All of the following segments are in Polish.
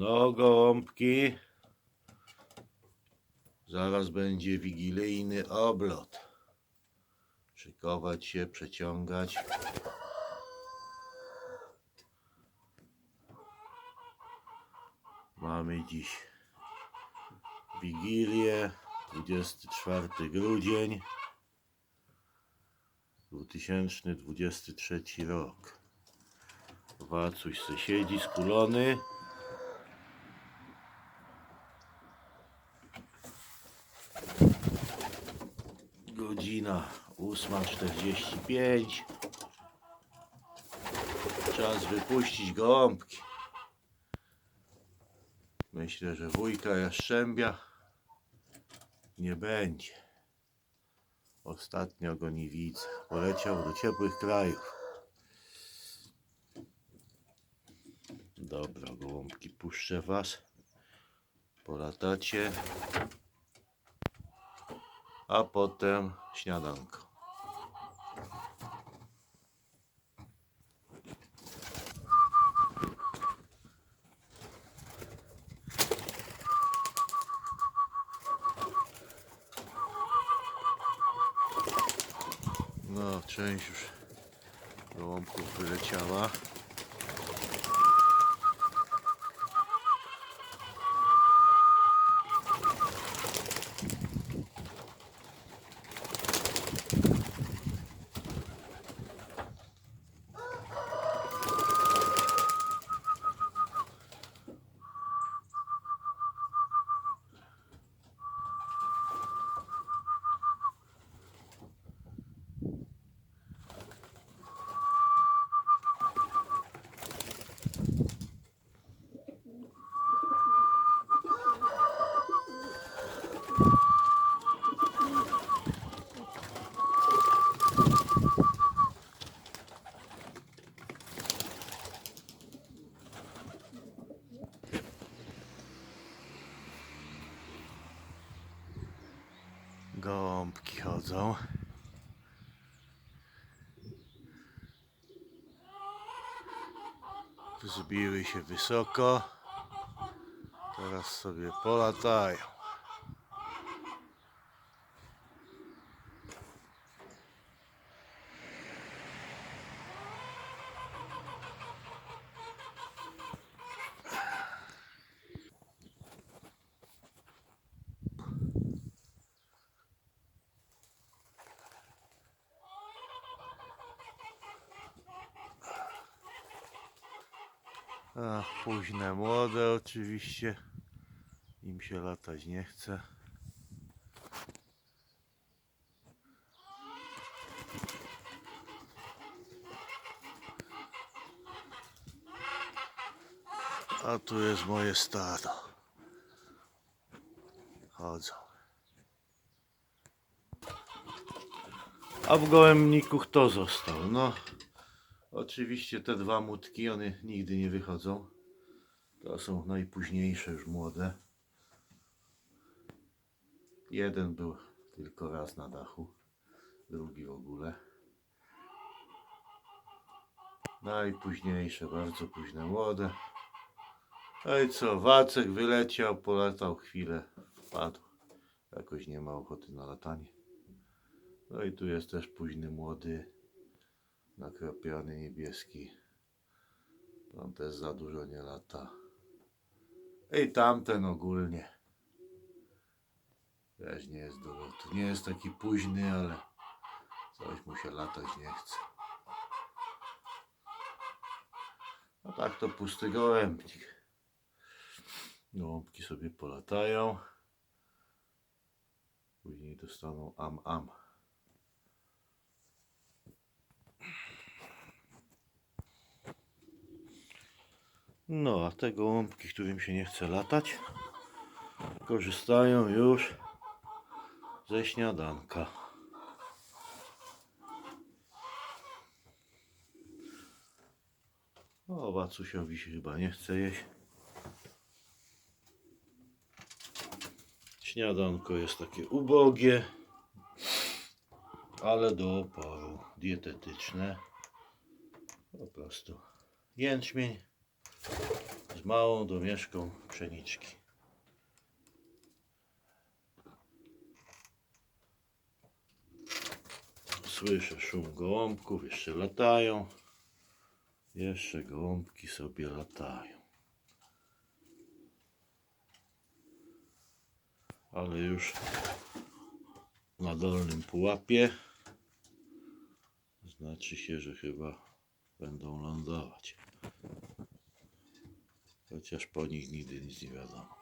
No, gołąbki. Zaraz będzie wigilijny oblot. Szykować się, przeciągać. Mamy dziś Wigilię, 24 grudzień 2023 rok. Wacuś se siedzi skulony. Godzina 8.45. Czas wypuścić gołąbki. Myślę, że wujka Jaszczębia nie będzie. Ostatnio go nie widzę. Poleciał do ciepłych krajów. Dobra, gołąbki, puszczę was. Polatacie. A potem śniadanko. No, część już gołąbków wyleciała. Gąbki chodzą. Wzbiły się wysoko. Teraz sobie polatają. A, późne młode oczywiście. Im się latać nie chce. A tu jest moje stado. Chodzą. A w gołębniku kto został? No, Oczywiście te dwa mutki, one nigdy nie wychodzą. To są najpóźniejsze już młode. Jeden był tylko raz na dachu, drugi w ogóle. Najpóźniejsze, bardzo późne młode. No i co, Wacek wyleciał, polatał chwilę, wpadł. Jakoś nie ma ochoty na latanie. No i tu jest też późny młody nakropiony niebieski. On też za dużo nie lata. I tamten ogólnie. Też nie jest do lotu. Nie jest taki późny, ale coś mu się latać nie chce. A tak to pusty gołębnik. Gołąbki sobie polatają. Później dostaną am No, a te gołąbki, którym się nie chce latać, korzystają już ze śniadanka. O, Wacusiowi się chyba nie chce jeść. Śniadanko jest takie ubogie, ale do oporu dietetyczne. Po prostu jęczmień, z małą domieszką pszeniczki. Słyszę szum gołąbków, jeszcze latają. Jeszcze gołąbki sobie latają. Ale już na dolnym pułapie. Znaczy się, że chyba będą lądować. Chociaż po nich nigdy nic nie wiadomo.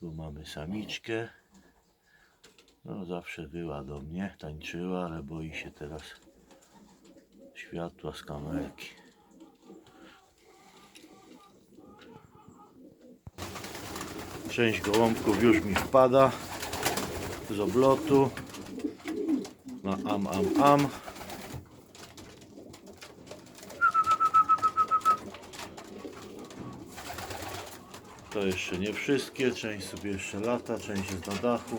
Tu mamy samiczkę. No zawsze była do mnie, tańczyła, ale boi się teraz światła z kamerki. Część gołąbków już mi wpada z oblotu na am am am. To jeszcze nie wszystkie, część sobie jeszcze lata, część jest na dachu.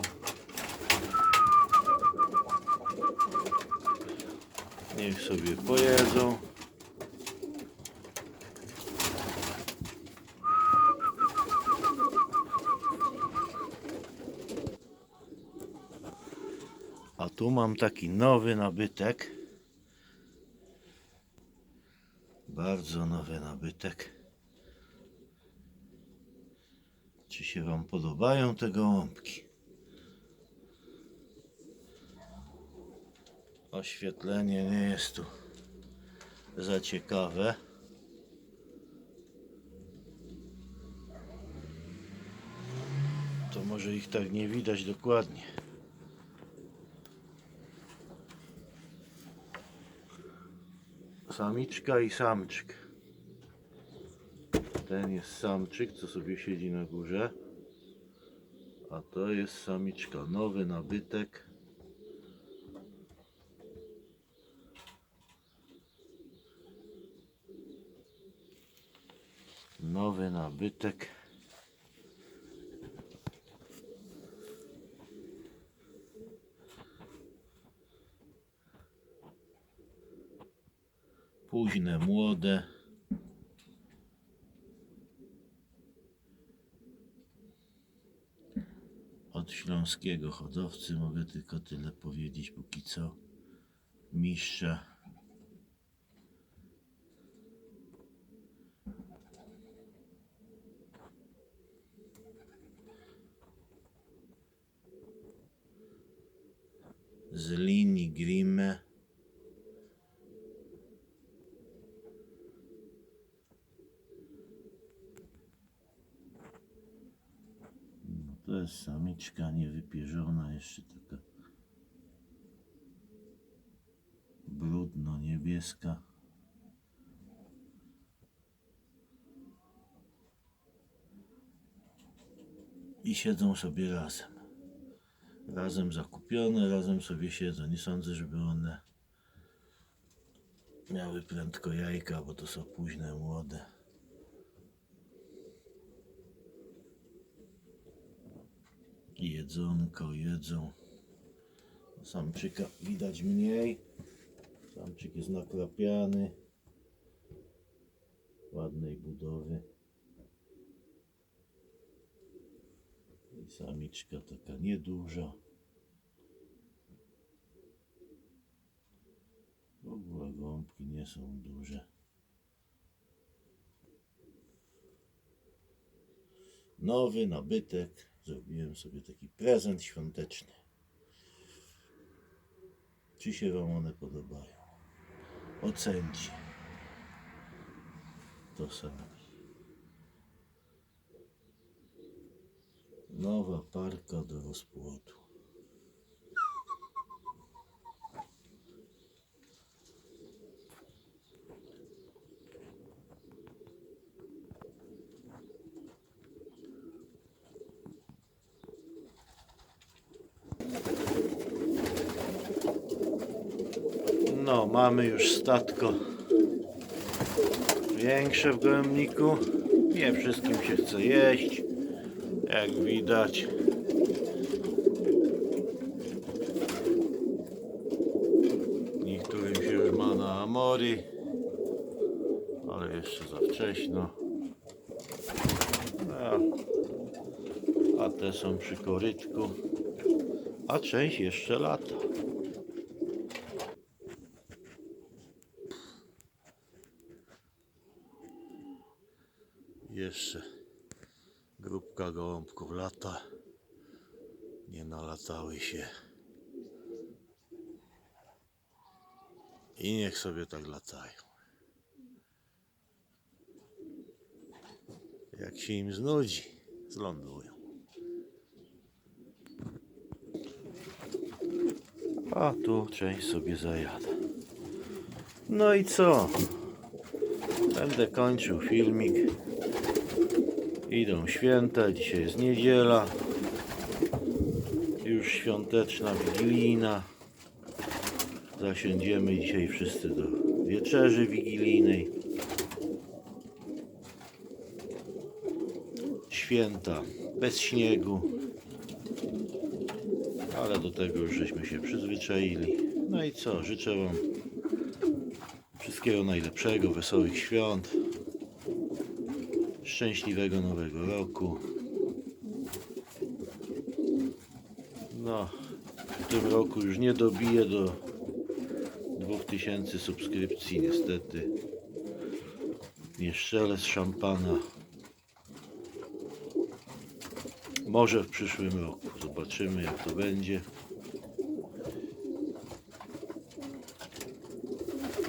Niech sobie pojedzą. A tu mam taki nowy nabytek. Bardzo nowy nabytek. Czy się Wam podobają te gołąbki? Oświetlenie nie jest tu za ciekawe. To może ich tak nie widać dokładnie. Samiczka i samczyk. Ten jest samczyk, co sobie siedzi na górze. A to jest samiczka. Nowy nabytek. Nowy nabytek. Późne młode. Od śląskiego hodowcy mogę tylko tyle powiedzieć póki co. Mistrza. Z linii Grimme. No to jest samiczka niewypierzona, jeszcze taka brudno-niebieska. I siedzą sobie razem. Razem zakupione, razem sobie siedzą. Nie sądzę, żeby one miały prędko jajka, bo to są późne, młode. Jedzonko jedzą. Samczyka widać mniej. Samczyk jest nakrapiany. Ładnej budowy. I samiczka taka nieduża. W ogóle gąbki nie są duże. Nowy nabytek. Zrobiłem sobie taki prezent świąteczny. Czy się Wam one podobają? Ocencie. To sami. Nowa parka do rozpłodu. Mamy już statko większe w gołębniku. Nie wszystkim się chce jeść. Jak widać. Niektórym się już ma na Amory, ale jeszcze za wcześnie. A, a te są przy korytku, a część jeszcze lata. Jeszcze grupka gołąbków lata. Nie nalatały się. I niech sobie tak latają. Jak się im znudzi, zlądują. A tu część sobie zajada. No i co? Będę kończył filmik. Idą święta, dzisiaj jest niedziela. Już świąteczna wigilijna. Zasiądziemy dzisiaj wszyscy do wieczerzy wigilijnej. Święta bez śniegu. Ale do tego już żeśmy się przyzwyczaili. No i co? Życzę Wam wszystkiego najlepszego, wesołych świąt. Szczęśliwego nowego roku. No, w tym roku już nie dobiję do 2000 subskrypcji, niestety. Nie szczelę z szampana. Może w przyszłym roku. Zobaczymy, jak to będzie.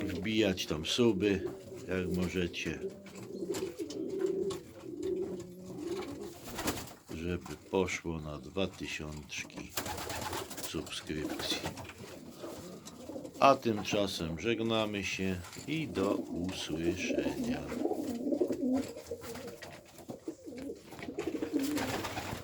Wbijać tam suby, jak możecie. Żeby poszło na 2000 subskrypcji. A tymczasem żegnamy się i do usłyszenia.